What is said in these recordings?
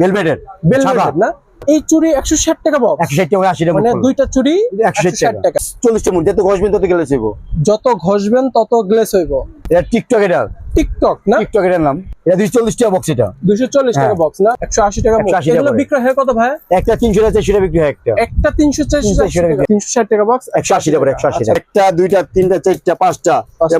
ভেলভেটের বেলভেটের না? এই চুরি একশো ষাট টাকা পাবো একশো ষাট টাকা আশি টাকা মানে দুইটা চুরি একশো ষাট টাকা। চল্লিশটা মূল যত ঘষবেন তত গ্লেস হইব। যত ঘষবেন তত গ্লেস হইব। এটা টিকটক এটা। টিকটক না? টিকটক এটার নাম। এটা দুইশো চল্লিশ টাকা বক্স এটা। দুইশো চল্লিশ টাকা হ্যাঁ। বক্স না? একশো আশি টাকা box। 180 টাকা এগুলো করে। বিক্রয় হয় কত ভাই? একটা টাকা বিক্রি হয় একটা। একটা তিনশো 300 টাকা। টাকা। বক্স একশো আশি টাকা করে একশো আশি আচ্ছা, টাকা একটা দুইটা তিনটা চারটা পাঁচটা।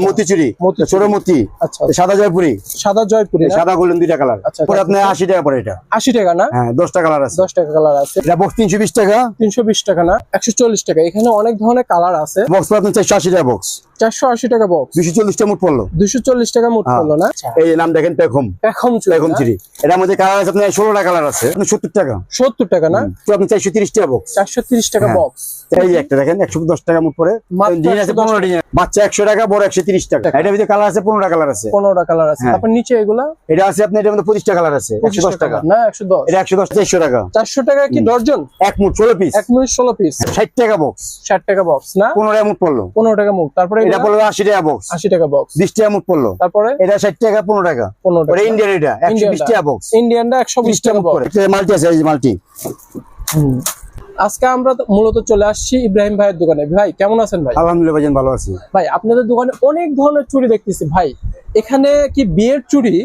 মতিচুরি। ছোট মতি আচ্ছা। সাদা জয়পুরি। সাদা জয়পুরি সাদা গোল্ডেন দুইটা কালার আচ্ছা, পরে আচ্ছা। আপনার আশি টাকা পরে এটা। আশি টাকা না? হ্যাঁ দশটা কালার আছে। দশ টাকা কালার আছে। এটা বক্স তিনশো বিশ টাকা। তিনশো বিশ টাকা না? একশো চল্লিশ টাকা। এখানে অনেক ধরনের কালার আছে। বক্স আপনার চারশো আশি টাকা বক্স চারশো আশি টাকা বক্স দুশো চল্লিশটা মুঠ পড়ল। দুশো চল্লিশ টাকা মোট হ্যাঁ। না? এই নাম দেখেন পেখম। এখন পেখম চিরি। এটার মধ্যে কালার আছে আপনার ষোলোটা কালার আছে। সত্তর টাকা। সত্তর টাকা না? তো আপনি চারশো তিরিশ টাকা বক্স চারশো তিরিশ টাকা হ্যাঁ। বক্স এই একটা দেখেন একশো দশ টাকা মুখ পরে। ডিজাইন আছে পনেরো ডিজাইন বাচ্চা একশো টাকা বড় একশো তিরিশ টাকা। এটার ভিতরে কালার আছে পনেরোটা কালার আছে। পনেরোটা কালার আছে। হ্যাঁ। তারপর নিচে এগুলা? এটা আছে আপনার এটার মধ্যে পঁচিশটা কালার আছে একশো দশ টাকা। না একশো দশ। এটা একশো দশ চারশো টাকা। চারশো টাকা কি ডর্জন এক মুঠ ষোলো পিস এক মিনিট ষোলো পিস ষাট টাকা বক্স ষাট টাকা বক্স না? পনেরো মুঠ পড়ল। পনেরো টাকা মুখ তারপরে এটা পড়ল আশি টাকা বক্স আশি টাকা বক্স বিশ টাকা মুঠ পড়ল। তারপরে? এটা ষাট টাকা পনেরো টাকা। পনেরো টাকা। ইন্ডিয়ান এটা একশো বিশ। টাকা বক্স ইন্ডিয়ানটা একশো বিশ টাকা মাল্টি আছে মাল্টি আজকে আমরা মূলত চলে আসছি ইব্রাহিম ভাইয়ের দোকানে। ভাই কেমন আছেন ভাই? আলহামদুলিল্লাহ ভালো আছি। ভাই আপনাদের দোকানে অনেক ধরনের চুরি দেখতেছি। ভাই এখানে কি বিয়ের চুড়ি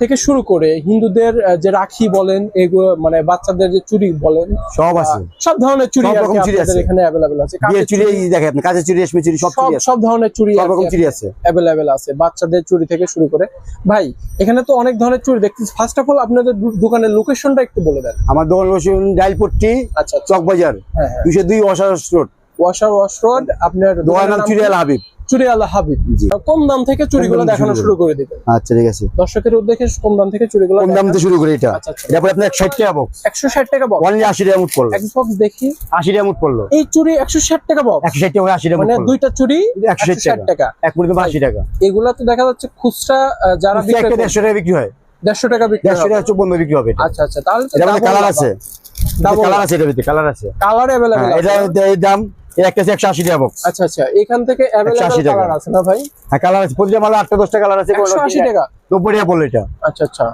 থেকে শুরু করে হিন্দুদের যে রাখি বলেন এগুলো মানে বাচ্চাদের যে চুরি বলেন সব আছে। সব ধরনের চুরি আছে। এখানে আছে। বিয়ের এই দেখেন কাঁচের রেশমি চুড়ি সব আছে। সব ধরনের চুরি সব রকম চুড়ি আছে। অ্যাভেলেবেল আছে। বাচ্চাদের চুরি থেকে শুরু করে। ভাই এখানে তো অনেক ধরনের চুরি দেখতেছি। ফার্স্ট অফ অল আপনাদের দোকানের লোকেশনটা একটু বলে দেন। আমার দোকান বসুন ডাইলপট্টি আচ্ছা চকবাজার চক বাজার হ্যাঁ হ্যাঁ। দুইশো দুই অসার রোড। ওয়াশার ওয়াশ রোড আপনার দোকানের নাম নাম হাবিব। চুড়ি আল্লাহ হাবিব। কম দাম থেকে দামে দেখানো শুরু করে। দিবেন আচ্ছা ঠিক আছে। দর্শকের উদ্দেশ্যে কম দাম থেকে চুড়িগুলো কম দাম থেকে শুরু করে এটা। আচ্ছা, আচ্ছা। তারপরে আপনার ষাট টাকা বক্স একশো ষাট টাকা বক্স অনলি আশি টাকা মুঠ পড়ল। এক বক্স দেখি। আশি টাকা মুঠ পড়ল। এই চুরি একশো ষাট টাকা বক্স একশো ষাট টাকা আশি টাকা মানে দুইটা ষাট ষাট টাকা। এক মুঠ আশি টাকা। এগুলা তো দেখা যাচ্ছে খুচরা যারা বিক্রি একটা দেড়শো টাকা বিক্রি হয়। দেড়শো টাকা বিক্রি দেড়শো হবে। টাকা চোখ বন্ধ বিক্রি হবে এটা। আচ্ছা আচ্ছা। তাহলে এটা কালার আছে। কালার আছে এটার ভিতরে কালার আছে। কালার হ্যাঁ, এটা দাম একটা আছে একশো আশি টাকা বক্স আচ্ছা আচ্ছা এখান থেকে 180 টাকা। কালার আছে না ভাই? হ্যাঁ কালার আছে। প্রতিটা মালে আটটা দশটা কালার আছে। টাকা? নব্বই টাকা পড়ল এটা। আচ্ছা আচ্ছা।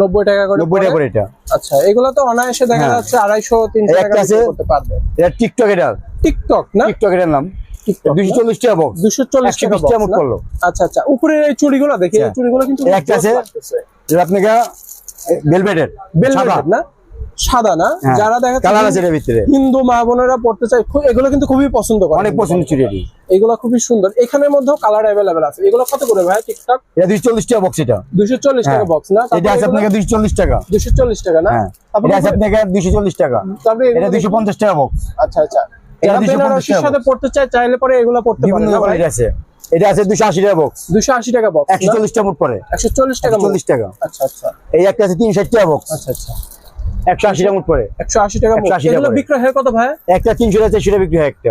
নব্বই টাকা করে নব্বই টাকা করে এটা। আচ্ছা এগুলো তো অনায়াসে দেখা হ্যাঁ। যাচ্ছে আড়াইশো তিনশো এই টাকা একটা করতে পারবে। এটা টিকটক এটা টিকটক না? টিকটক এটার নাম। টিকটক দুইশো চল্লিশ টাকা বক্স দুশো চল্লিশ একশো টাকা বিশ টাকা box মুখ না? পড়ল। আচ্ছা আচ্ছা। উপরের এই চুড়িগুলো দেখি এই আচ্ছা। চুড়িগুলো কিন্তু একটা আছে। এটা আপনাকে Velvet না? সাদা না? হ্যাঁ। যারা দেখা কালার আছে এটার ভিতরে। হিন্দু মা বোনেরা পড়তে চায় এগুলো কিন্তু খুবই পছন্দ করে। অনেক পছন্দ চুরি এগুলো খুবই সুন্দর। এখানের মধ্যেও কালার অ্যাভেলেবেল আছে। এগুলো কত করে ভাই টিকটক এটা দুইশো চল্লিশ টাকা বক্স এটা। দুশো চল্লিশ টাকা হ্যাঁ। বক্স না? এটা আছে আপনাকে দুইশো চল্লিশ টাকা। দুশো চল্লিশ টাকা না? হ্যাঁ। এটা আছে আপনাকে দুইশো চল্লিশ টাকা। তারপরে এটা এগুলো দুইশো পঞ্চাশ টাকা বক্স আচ্ছা আচ্ছা। যারা বেনারসির সাথে পড়তে চায় চাইলে পরে এগুলো পড়তে পারে না কোয়ালিটি আছে। এটা আছে দুশো আশি টাকা বক্স দুশো আশি টাকা বক্স একশো চল্লিশ টাকা মুঠ পরে একশো চল্লিশ টাকা চল্লিশ টাকা। আচ্ছা আচ্ছা। এই একটা আছে তিনশো ষাট টাকা বক্স আচ্ছা আচ্ছা। টাকা মোট। এগুলো বিক্রয় হয় কত ভাই? একটা টাকা বিক্রি হয় একটা।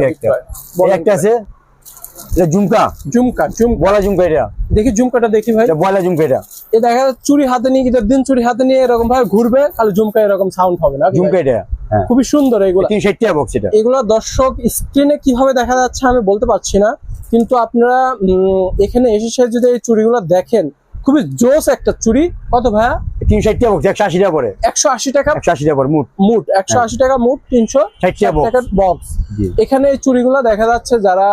বিক্রি হয়। একটা। আছে? এটা ঝুমকা। ঝুমকা ঝুমকা। বলা ঝুমকা এটা। দেখি ঝুমকাটা দেখি ভাই। এটা বয়লা ঝুমকা এটা। এ দেখা যাচ্ছে চুরি হাতে নিয়ে কিন্তু দিন চুরি হাতে নিয়ে এরকম ভাবে ঘুরবে খালি ঝুমকা এরকম সাউন্ড হবে না ঝুমকা এটা হ্যাঁ। খুবই সুন্দর এগুলো। তিনশো ষাট টাকা বক্স এটা। এগুলো দর্শক স্ক্রিনে কীভাবে দেখা যাচ্ছে আমি বলতে পারছি না কিন্তু আপনারা উম, এখানে এসে যদি এই চুরিগুলো দেখেন খুবই জোস একটা চুড়ি। কত ভাইয়া? তিনশো ষাট টাকা একশো আশি টাকা পরে। একশো আশি টাকা? একশো আশি টাকা পরে মুঠ মুট একশো আশি টাকা মুট তিনশো ষাট টাকা টাকার বক্স। এখানে এই চুড়িগুলো দেখা যাচ্ছে যারা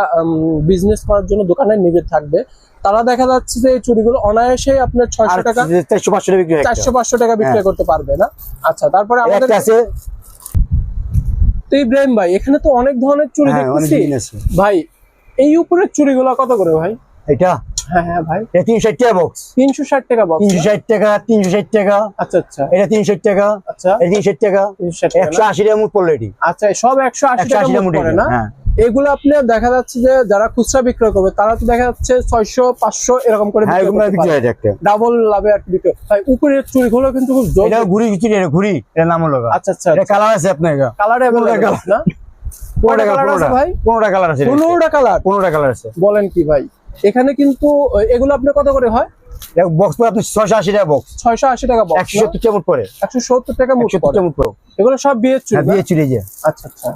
বিজনেস করার জন্য দোকানে নিবে থাকবে তারা দেখা যাচ্ছে যে এই চুড়িগুলো অনায়াসে আপনার ছয়শো টাকা চারশো পাঁচশো টাকা চারশো পাঁচশো টাকা বিক্রি হ্যাঁ। করতে পারবে না। আচ্ছা তারপরে আমাদের আছে। তো ইব্রাহিম ভাই এখানে তো অনেক ধরনের চুড়ি হ্যাঁ দেখতেছি। ভাই এই উপরের চুড়িগুলো কত করে ভাই? এটা হ্যাঁ হ্যাঁ ভাই। এটা টাকা বক্স টাকা বক্স তিনশো ষাট টাকা আচ্ছা আচ্ছা। এটা টাকা আচ্ছা। এটা টাকা। পড়ল এটি। আচ্ছা সব টাকা পড়ে না? হ্যাঁ। এগুলো আপনি দেখা যাচ্ছে যে যারা খুচরা বিক্রয় করবে তারা তো দেখা যাচ্ছে ছয়শো পাঁচশো এরকম করে হ্যাঁ হয় ডাবল লাভে আর বিক্রয়। ভাই উপরের চুড়িগুলো কিন্তু খুব ঘুরি চুরি ঘুরি এটা নাম হলো আচ্ছা আচ্ছা কালার আছে আপনার এটা কালার পনেরোটা না? পনেরোটা কালার আছে ভাই? পনেরোটা কালার আছে পনেরোটা কালার পনেরোটা কালার আছে। বলেন কি ভাই? এখানে কিন্তু এগুলো আপনি কত করে হয়? বক্স পরে আপনি টাকা বক্স টাকা বক্স মুঠ পড়ে। এগুলো সব বিয়ের চুড়ি হ্যাঁ যে। আচ্ছা আচ্ছা।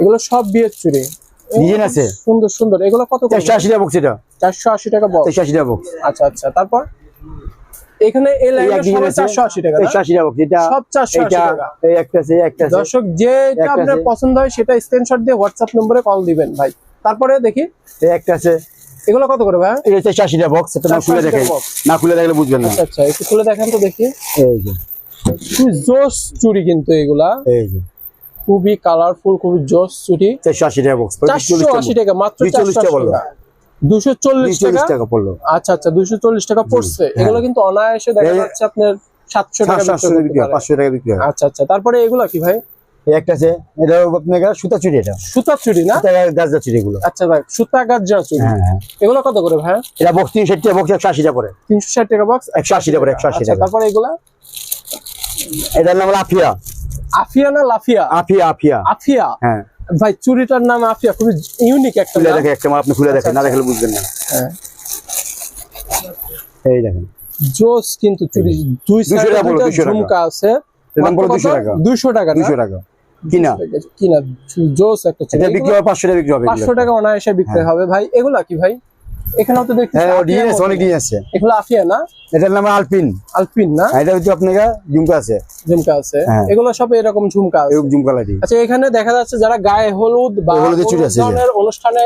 এগুলো সব বিয়ের চুড়ি। ডিজাইন আছে। সুন্দর সুন্দর। এগুলো কত টাকা বক্স এটা। চারশো আশি টাকা বক্স চারশো আশি টাকা বক্স আচ্ছা আচ্ছা। তারপর? এখানে এই লাইনটা টাকা এটা সব এই একটা আছে একটা আছে। দর্শক যেটা আপনার পছন্দ হয় সেটা স্ক্রিনশট দিয়ে হোয়াটসঅ্যাপ নম্বরে কল দিবেন ভাই। তারপরে দেখি। এই একটা আছে। এগুলো কত করে ভাই? আশি টাকা বক্স এটা না খুলে দেখেন। না খুলে দেখলে বুঝবেন না। আচ্ছা একটু খুলে দেখেন তো দেখি। এই যে। জোস চুড়ি কিন্তু এগুলা। এই যে। খুবই কালারফুল খুবই জোস চারশো আশি টাকা বক্স চারশো আশি টাকা মাত্র 240 চারশো টাকা। বলল। দুশো চল্লিশ টাকা? পড়ল। আচ্ছা আচ্ছা দুশো চল্লিশ টাকা পড়ছে। এগুলো কিন্তু অনায়াসে দেখা যাচ্ছে আপনার সাতশো টাকা হয়। পাঁচশো টাকা বিক্রি হয়। আচ্ছা আচ্ছা তারপরে এগুলো কি ভাই? একটা আছে এটা আপনার সুতা চুরি এটা। না? চুরি এগুলো। আচ্ছা সুতা গাজ্জা চুড়ি হ্যাঁ হ্যাঁ। এগুলো কত করে ভাই? এটা বক্স তিনশো টাকা বক্স একশো আশি টাকা পড়ে তিনশো ষাট টাকা বক্স একশো আশি টাকা পড়ে একশো আশি আচ্ছা টাকা তারপরে এগুলা? এটার নাম হলো আফিয়া। আফিয়া না লাফিয়া? আফিয়া আফিয়া। আফিয়া? হ্যাঁ। ভাই চুড়িটার নাম আফিয়া খুবই ইউনিক একটা খুলে নাম। দেখে একটা আপনি খুলে দেখেন না আচ্ছা, দেখলে বুঝবেন না। হ্যাঁ। এই দেখেন। জোস কিন্তু চুড়ি দুই সাইডে 200। ঝুমকা আছে। এর দাম 200 টাকা। 200 টাকা না? দুশো টাকা। কিনা? কিনা? জোস একটা এটা বিক্রি পাঁচশো টাকা বিক্রি হবে এগুলো। পাঁচশো টাকা অনায়াসে বিক্রি হবে। ভাই এগুলা কি ভাই? এখানেও তো দেখছি হ্যাঁ ডিজাইন অনেক ডিজাইন আছে। এগুলো আফিয়া না? এটার নাম আলপিন। আলপিন না? এটা হচ্ছে আপনার ঝুমকা আছে। ঝুমকা আছে। এগুলো সব এরকম ঝুমকা আছে। এরকম ঝুমকা লাইটি আচ্ছা এখানে দেখা যাচ্ছে যারা গায়ে হলুদ বা হলুদের চুড়ি আছে। অনুষ্ঠানে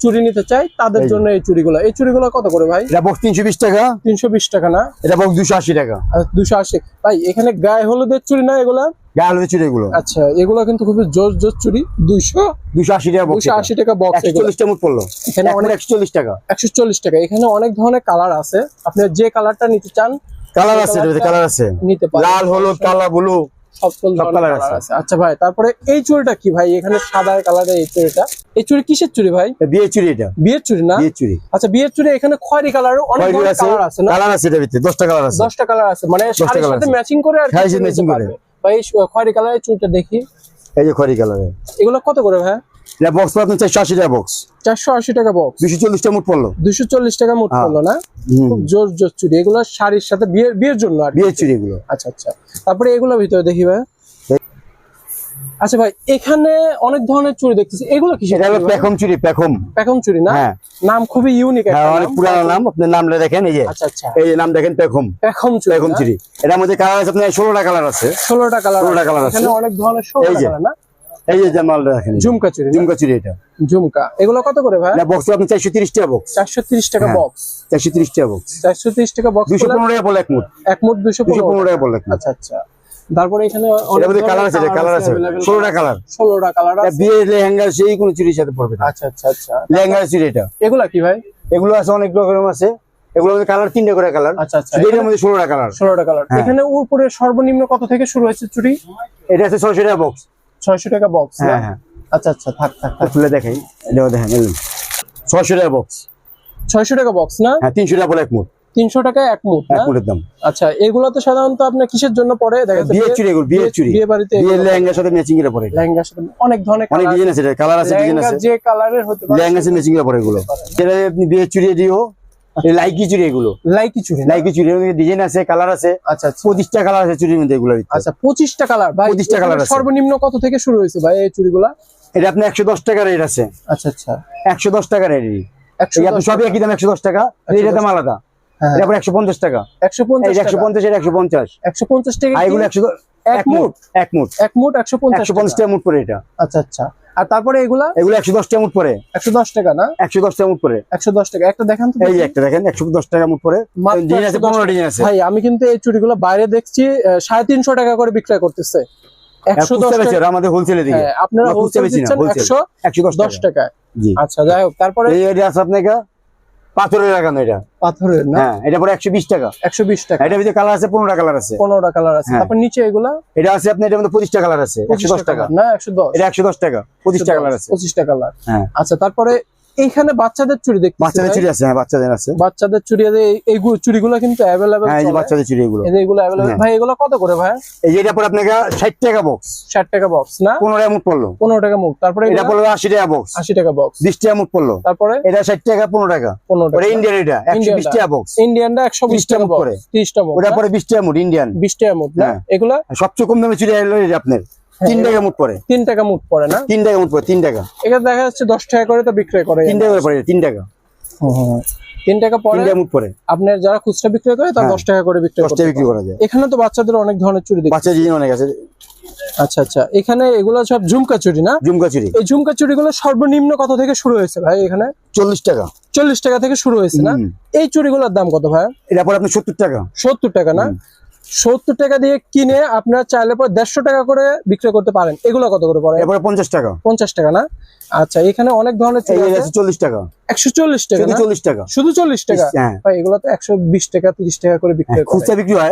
চুরি নিতে চায় তাদের জন্য এই চুড়িগুলো। এই চুড়িগুলো কত করে ভাই? এটা বক্স তিনশো বিশ টাকা। তিনশো বিশ টাকা না? এটা বক্স দুশো আশি টাকা। দুশো আশি। ভাই এখানে গায়ে হলুদের চুরি না এগুলা? গায়ে আচ্ছা এগুলো কিন্তু খুবই জোর জোর চুড়ি দুইশো দুশো আশি টাকা দুশো আশি টাকা বক্স চল্লিশ টাকা পড়ল। এখানে অনেক একশো চল্লিশ টাকা। একশো চল্লিশ টাকা। এখানে অনেক ধরনের কালার আছে। আপনি যে কালারটা নিতে চান কালার আছে কালার আছে। নিতে পারেন। লাল হলুদ কালা ব্লু সব ধরনের colour কালার আছে। আছে। আচ্ছা ভাই তারপরে এই চুড়িটা কি ভাই? এখানে সাদা কালারের এই চুড়িটা। এই চুড়ি কিসের চুড়ি ভাই? বিয়ে চুড়ি এটা। বিয়ের চুড়ি না? বিয়ে চুড়ি। আচ্ছা বিয়ের চুড়ি এখানে খয়েরি কালারও অনেক কালার আছে কালার আছে এটার ভিতরে দশটা কালার আছে। দশটা কালার আছে। মানে সাথে ম্যাচিং করে আর করে। পারবে। এই খয়েরি কালারের চুড়িটা দেখি। এই যে কালারের। এগুলো কত করে ভাই? এটা বক্স আপনার চারশো আশি টাকা বক্স চারশো আশি টাকা বক্স দুশো চল্লিশ টাকা মুখ পড়ল। দুশো চল্লিশ টাকা মোট হ্যাঁ। পড়ল না? খুব জোর জোর চুড়ি এগুলো শাড়ির সাথে বিয়ের বিয়ের জন্য আর কি। চুড়ি এগুলো। আচ্ছা আচ্ছা। তারপরে এগুলোর ভিতরে দেখি ভাই। আচ্ছা ভাই এখানে অনেক ধরনের চুড়ি দেখতেছি। এগুলো কি এটা হলো পেখম চুড়ি পেখম প্যাকন চুড়ি না? হ্যাঁ। নাম খুবই ইউনিক হ্যাঁ অনেক পুরানো নাম। আপনার নামটা দেখেন এই যে। আচ্ছা আচ্ছা। এই যে নাম দেখেন পেখম পেখম চুড়ি পেখম চুড়ি। এটার মধ্যে কালার আছে আপনার ষোলোটা কালার আছে। ষোলোটা কালার 16টা colour আছে। এখানে অনেক ধরনের এই ষোলোটা যে। কালার না? এই যে মালটা দেখেন ঝুমকা চুড়ি না? ঝুমকা চুড়ি এটা। ঝুমকা। এগুলো কত করে ভাই? এটা বক্স আপনি চারশো তিরিশ টাকা বক্স চারশো তিরিশ টাকা হ্যাঁ। বক্স চারশো তিরিশ টাকা বক্স চারশো তিরিশ টাকা বক্স দুশো পনেরো টাকা বলে এক মুঠ এক মুঠ পনেরো পনেরো টাকা। বলে আচ্ছা আচ্ছা। তারপরে এখানে মধ্যে কালার আছে কালার আছে। ষোলোটা কালার ষোলোটা কালার আছে। বিয়ে লেহেঙ্গা সেই কোনো চুরির সাথে পড়বে না। আচ্ছা আচ্ছা আচ্ছা। লেহেঙ্গার চুরি এটা। এগুলা কি ভাই? এগুলো আছে অনেক রকম আছে। এগুলোর মধ্যে কালার তিনটে করে কালার আচ্ছা আচ্ছা। এটার মধ্যে ষোলোটা কালার ষোলোটা কালার। এখানে উপরে সর্বনিম্ন কত থেকে শুরু হয়েছে চুড়ি এটা আছে ছয়শো টাকা বক্স ছয়শো টাকা বক্স হ্যাঁ হ্যাঁ। আচ্ছা আচ্ছা থাক থাক খুলে দেখাই। এটাও দেখেন টাকা বক্স ছয়শো টাকা বক্স না? হ্যাঁ তিনশো টাকা বলে এক মুঠ। তিনশো টাকা এক মুঠ এক মুঠের দাম। আচ্ছা এগুলো তো সাধারণত আপনার কিসের জন্য পড়ে? দেখা যাচ্ছে বিয়ের চুরি এগুলো বিয়ের চুরি বিয়ে বাড়িতে বিয়ের লেহেঙ্গার সাথে ম্যাচিং পরে। লেহেঙ্গার সাথে অনেক ধরনের অনেক ডিজাইন আছে। কালার আছে ডিজাইন লেহেঙ্গা আছে। যে কালারের হতে পারে লেহেঙ্গা আছে ম্যাচিং এর পরে এগুলো। যেটা আপনি বিয়ের চুরি দিও। লাইকি চুরি এগুলো। লাইকি চুড়ি লাইকি চুরি ডিজাইন আছে কালার আছে। আচ্ছা আচ্ছা। পঁচিশটা কালার আছে চুরির মধ্যে এগুলো আচ্ছা পঁচিশটা কালার ভাই 25 টা colour এখানে আছে। সর্বনিম্ন কত থেকে শুরু হয়েছে ভাই এই চুরি চুড়িগুলা? এটা আপনি একশো দশ টাকা রেট আছে। আচ্ছা আচ্ছা। একশো দশ টাকা রেট সবই একই দাম একশো দশ টাকা। এটা দাম আলাদা। হ্যাঁ। একশো পঞ্চাশ টাকা। একশো পঞ্চাশ একশো পঞ্চাশ একশো পঞ্চাশ। একশো পঞ্চাশ টাকা এগুলো একশো এক মুঠ? এক মুঠ। এক মুঠ একশো পঞ্চাশ একশো পঞ্চাশ টাকা পরে এটা। আচ্ছা আচ্ছা। আর তারপরে এগুলা? এগুলো একশো দশ টাকা পরে। একশো দশ টাকা না? একশো দশ টাকা মুঠ পরে। একশো দশ টাকা। একটা দেখান এই একটা দেখেন একশো দশ টাকা পরে। মাত্র ডিজাইন আছে 110 পনেরো ভাই আমি কিন্তু এই চুড়িগুলো বাইরে দেখছি সাড়ে তিনশো টাকা করে বিক্রয় করতেছে। একশো দশ টাকা আমাদের হোলসেলে দিকে হ্যাঁ, আপনারা হোলসেল। একশো একশো দশ টাকা। আচ্ছা যাই হোক তারপরে আপনাকে পাথরের লাগানো এটা। পাথরের না? হ্যাঁ এটা পরে একশো বিশ টাকা। একশো বিশ টাকা। এটা ভিতরে কালার আছে পনেরোটা কালার আছে। পনেরোটা কালার আছে। হ্যাঁ। তারপর নিচে এগুলা? এটা আছে আপনি এটা মধ্যে পঁচিশটা কালার আছে একশো দশ টাকা। না একশো দশ। এটা একশো দশ টাকা পঁচিশটা কালার আছে। পঁচিশটা কালার হ্যাঁ। আচ্ছা তারপরে এইখানে বাচ্চাদের চুড়ি দেখতে বাচ্চাদের চুড়ি আছে হ্যাঁ বাচ্চাদের আছে। বাচ্চাদের চুড়ি আছে এই- চুড়িগুলো কিন্তু অ্যাভেলেবেল হ্যাঁ এই বাচ্চাদের চুড়ি এগুলো। এগুলো অ্যাভেলেবেল হ্যাঁ। ভাই এগুলো কত করে ভাই? এই যে এটা পরে আপনাকে ষাট টাকা বক্স ষাট টাকা বক্স না? পনেরো টাকা মুখ পড়ল। পনেরো টাকা মুখ। তারপরে এটা পড়ল আশি টাকা বক্স আশি টাকা বক্স বিশ টাকা মুখ পড়ল। তারপরে? এটা ষাট টাকা পনেরো টাকা। পনেরো ওটা টাকা ইন্ডিয়ান এটা একশো বিশ ইন্ডিয়ানটা। টাকা বক্স ইন্ডিয়ানটা একশো বিশ 30 টাকা বক্স করে। তিরিশটা মুখ ওটা পরে বিশ টাকা মুঠ ইন্ডিয়ান বিশ টাকা মুখ না? হ্যাঁ। এগুলা? সবচেয়ে কম দামে চুড়ি হলো আপনার। তিন টাকা পরে তিন টাকা পড়ে না? তিন টাকা তিন টাকা। এখানে দেখা যাচ্ছে দশ টাকা করে তো বিক্রয় করে তিন টাকা তিন টাকা। তিন টাকা পরে আপনার যারা খুচরা বিক্রি করে তারা হ্যাঁ। দশ টাকা করে বিক্রি দশটা করতে বিক্রি করা যায়। এখানে তো বাচ্চাদের অনেক ধরনের দেখি বাচ্চা জিনিস অনেক আছে। আচ্ছা আচ্ছা। এখানে এগুলো সব ঝুমকা চুড়ি না? ঝুমকা চুরি। এই ঝুমকা চুড়িগুলো সর্বনিম্ন কত থেকে শুরু হয়েছে ভাই এখানে? চল্লিশ টাকা। চল্লিশ টাকা থেকে শুরু হয়েছে না। এই চুড়িগুলোর দাম কত ভাই? এটা পরে আপনি সত্তর টাকা। সত্তর টাকা না? সত্তর টাকা দিয়ে কিনে আপনার চাইলে পর দেড়শো টাকা করে বিক্রয় করতে পারেন। এগুলো কত করে পড়ে? এরপরে পঞ্চাশ টাকা। পঞ্চাশ টাকা না? আচ্ছা এখানে অনেক ধরনের চল্লিশ টাকা। একশো চল্লিশ টাকা চল্লিশ টাকা। শুধু চল্লিশ টাকা? হ্যাঁ। ভাই এগুলো তো একশো বিশ টাকা তিরিশ টাকা করে বিক্রি খুচরা বিক্রি হয়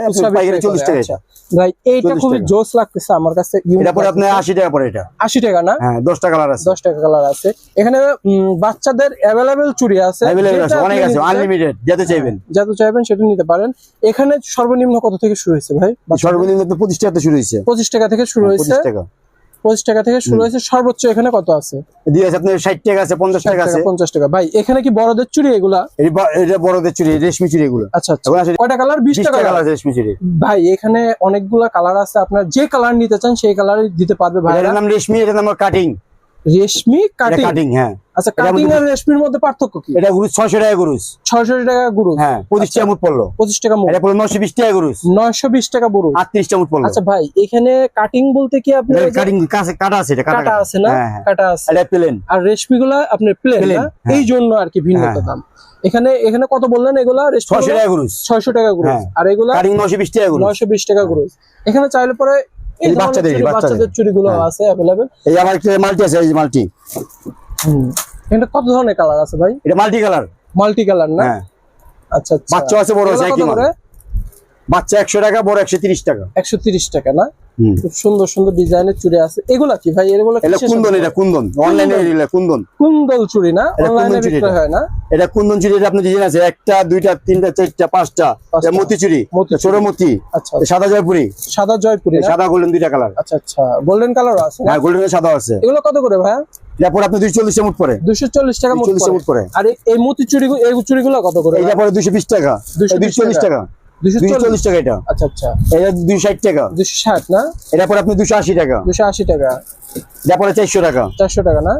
চল্লিশ টাকা আচ্ছা। ভাই এইটা খুবই জোস লাগতেছে আমার কাছে। এটা আপনার আশি টাকা পরে এটা। আশি টাকা না? হ্যাঁ দশটা কালার আছে। দশ টাকা কালার আছে। এখানে বাচ্চাদের অ্যাভেলেবেল চুড়ি আছে। অনেক আনলিমিটেড যেতে চাইবেন। যত চাইবেন সেটা নিতে পারেন। এখানে সর্বনিম্ন কত থেকে শুরু হয়েছে ভাই? সর্বনিম্ন পঁচিশ টাকা শুরু হয়েছে। পঁচিশ টাকা থেকে শুরু হয়েছে। টাকা। পঁচিশ টাকা থেকে শুরু হয়েছে সর্বোচ্চ এখানে কত আছে? আপনার ষাট টাকা আছে পঞ্চাশ টাকা আছে। পঞ্চাশ টাকা। ভাই এখানে কি বড়দের চুড়ি এগুলা? এটা বড়দের চুরি রেশমি চুরি এগুলো। আচ্ছা আচ্ছা। কয়টা কালার? বিশ টাকা টাকা কালার রেশমি চুরি। ভাই এখানে অনেকগুলা কালার আছে। আপনার যে কালার নিতে চান সেই কালার দিতে পারবে ভাই এটার নাম রেশমি এটার নাম কাটিং। রেশমি কাটিং হ্যাঁ। আচ্ছা কাটিং আর রেশমির মধ্যে পার্থক্য কি? এটা গুরুজ। টাকা গুরুজ। হ্যাঁ পঁচিশ টাকা মুট পড়ল। পঁচিশ টাকা মুখ এটা পড়ল নশো বিশ টাকা গুরুজ। নয়শো বিশ টাকা বুরু আটত্রিশটা মুট পড়ল। আচ্ছা ভাই এখানে কাটিং বলতে কি কাটিং কাছে কাটা আছে এটা কাটা আছে না? হ্যাঁ হ্যাঁ। কাটা আছে। এটা প্লেন আর আপনার প্লেন না? হ্যাঁ। এই জন্য আর কি ভিন্নতা। দাম। এখানে এখানে কত বললেন এগুলা? ছয়শো টাকা গুরুজ। ছয়শো টাকা। আর এগুলা? নশো বিশ টাকা গুরুজ। নয়শো বিশ টাকা গুরু এখানে চাইলে পরে এই বাচ্চাদের, বাচ্চাদের। চুড়িগুলো হ্যাঁ। আছে অ্যাভেলেবেল এই আমার একটা মাল্টি আছে এই মাল্টি হুম। এটা কত ধরনের কালার আছে ভাই? এটা মাল্টি কালার মাল্টি কালার না? হ্যাঁ। আচ্ছা আচ্ছা। বাচ্চা আছে বড় আছে কি মানে বাচ্চা একশো টাকা বড় একশো তিরিশ টাকা। একশো তিরিশ টাকা না। খুব সুন্দর সুন্দর ডিজাইনের চুড়ি আছে। এগুলা কি ভাই? এগুলো এটা কুন্দন? এটা কুন্দন। অনলাইনে কুন্দন। কুন্দল চুড়ি না? অনলাইনে চুড়ি এটা। হয় না? এটা কুন্দন চুরি এটা আপনি ডিজাইন আছে একটা দুইটা তিনটা চারটা পাঁচটা মতি চুড়ি। ছোট মতি। আচ্ছা সাদা জয়পুরি। সাদা জয়পুরি সাদা গোল্ডেন দুইটা কালার আচ্ছা আচ্ছা। গোল্ডেন কালার আছে হ্যাঁ গোল্ডেন সাদা আছে। এগুলো কত করে ভাইয়া? এটা পরে আপনি দুইশো চল্লিশ মুট পরে। দুশো চল্লিশ টাকা মোট পরে। আর এই- মতি চুড়ি এই চুড়িগুলো কত করে এটা পরে দুইশো বিশ টাকা। 220 দুইশো চল্লিশ টাকা। দুশো দুইশো চল্লিশ। চল্লিশ টাকা এটা। আচ্ছা আচ্ছা। এটা দুইশো ষাট টাকা। দুশো ষাট না? এটা পরে আপনি দুইশো আশি টাকা। দুশো আশি টাকা। এটা পরে চারশো টাকা। চারশো টাকা না?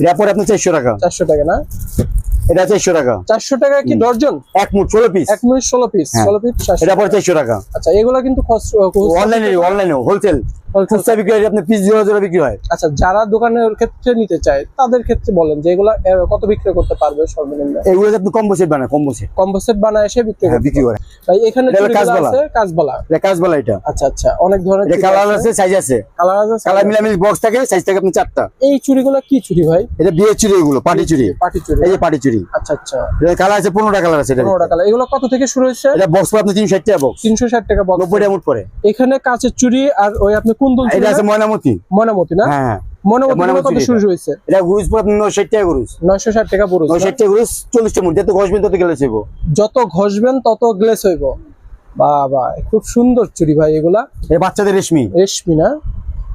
এটা পরে আপনি চারশো টাকা। চারশো টাকা না? এটা চারশো টাকা। চারশো টাকা কি ডর্জন এক মুট ষোলো পিস এক মিনিট ষোলো পিস হ্যাঁ। ষোলো পিস চারশো এটা পরে টাকা। আচ্ছা এগুলা কিন্তু অনলাইনে অনলাইনে হোলসেল খুচরা বিক্রি হয় আপনি পিস জোড়া জোড়া বিক্রি হয়। আচ্ছা যারা দোকানের ক্ষেত্রে নিতে চায় তাদের ক্ষেত্রে বলেন যে এগুলা কত বিক্রি করতে পারবে সর্বনিম্ন? এগুলো আপনি কম্বো সেট বানায় কম্বো সেট কম্বো সেট বানায় এসে বিক্রি হ্যাঁ বিক্রি করে। এখানে কাজবালা এটা কাজবালা এটা। আচ্ছা আচ্ছা অনেক ধরনের এটা কালার আছে। সাইজ আছে। কালার আছে? কালার মিলামিলি বক্স থাকে সাইজ থাকে আপনি চারটা। এই চুড়িগুলো কি চুড়ি ভাই? এটা বিয়ের চুরি এগুলো পাটি চুরি পাটি চুড়ি। এই যে পাটি চুরি আচ্ছা আচ্ছা। এটা কালার আছে পনেরোটা কালার আছে এটা কালার এগুলো কত থেকে শুরু হচ্ছে এটা বক্স আপনি তিনশো ষাট টাকা বক্স তিনশো ষাট টাকা box। নব্বই টাকা মুট পরে এখানে কাঁচের চুড়ি আর ওই আপনি এটা আছে ময়নামতি। ময়নামতি না? হ্যাঁ। ময়নামতি কত শুরু হয়েছে? এটা গুরুজ পরে আপনি টাকা গুরুজ। টাকা টাকা গুরুজ যত ঘষবেন তত গেলে চাইব যত ঘষবেন তত গ্লেস হইব। বাবা খুব সুন্দর চুড়ি ভাই এগুলা। বাচ্চাদের রেশমি। রেশমি না?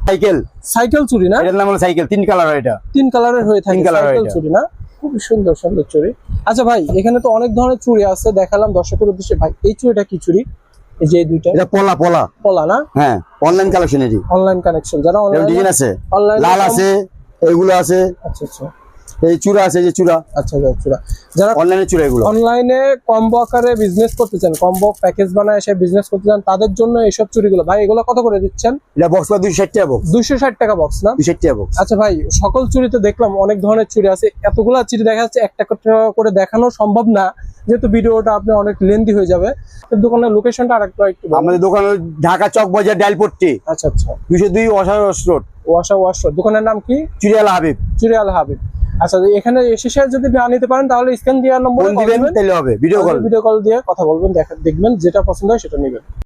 সাইকেল। সাইকেল চুড়ি না? এটার নাম হলো সাইকেল। তিন কালার এটা। তিন কালারের হয়ে থাকে। সাইকেল। চুড়ি না? খুব সুন্দর সুন্দর চুড়ি। আচ্ছা ভাই এখানে তো অনেক ধরনের চুড়ি আছে। দেখালাম দর্শকের উদ্দেশ্যে। ভাই এই চুড়িটা কি চুড়ি? এই যে দুইটা? এটা পলা পলা। পলা না? হ্যাঁ অনলাইন কালেকশন এটি। অনলাইন যারা ডিজাইন আছে? অনলাইন লাল আছে এগুলো আছে। আচ্ছা আচ্ছা। এই চূড়া আছে যে চূড়া। আচ্ছা আচ্ছা, চূড়া। যারা অনলাইনে চূড়া এগুলো? অনলাইনে কম্বো আকারে বিজনেস করতে চান কম্বো প্যাকেজ বানায় এসে বিজনেস করতে চান তাদের জন্য এইসব চুরিগুলো ভাই এগুলো কত করে দিচ্ছেন? এটা বক্স পর দুইশো ষাট টাকা বক্স দুইশো ষাট টাকা বক্স না? দুইশো ষাট টাকা বক্স আচ্ছা ভাই সকল চুরিতে দেখলাম অনেক ধরনের চুরি আছে। এতগুলা চুরি দেখা যাচ্ছে একটা একটা করে দেখানো সম্ভব না। যেহেতু ভিডিওটা আপনার অনেক লেন্দি হয়ে যাবে। দোকানের লোকেশনটা আরেকটা একটু আমাদের দোকান ঢাকা চক বাজার ডাইলপট্টি আচ্ছা আচ্ছা। দুইশো দুই অসারস রোড। ওয়াশা wash road. দোকানের নাম কি? চুরিয়ালা হাবিব। চুরিয়াল হাবিব। আচ্ছা এখানে এসে শেয়ার যদি না নিতে পারেন তাহলে স্ক্যান দেওয়ার নম্বর দিবেন তাহলে হবে ভিডিও কল ভিডিও কল দিয়ে কথা বলবেন দেখা দেখবেন যেটা পছন্দ হয় সেটা নেবেন।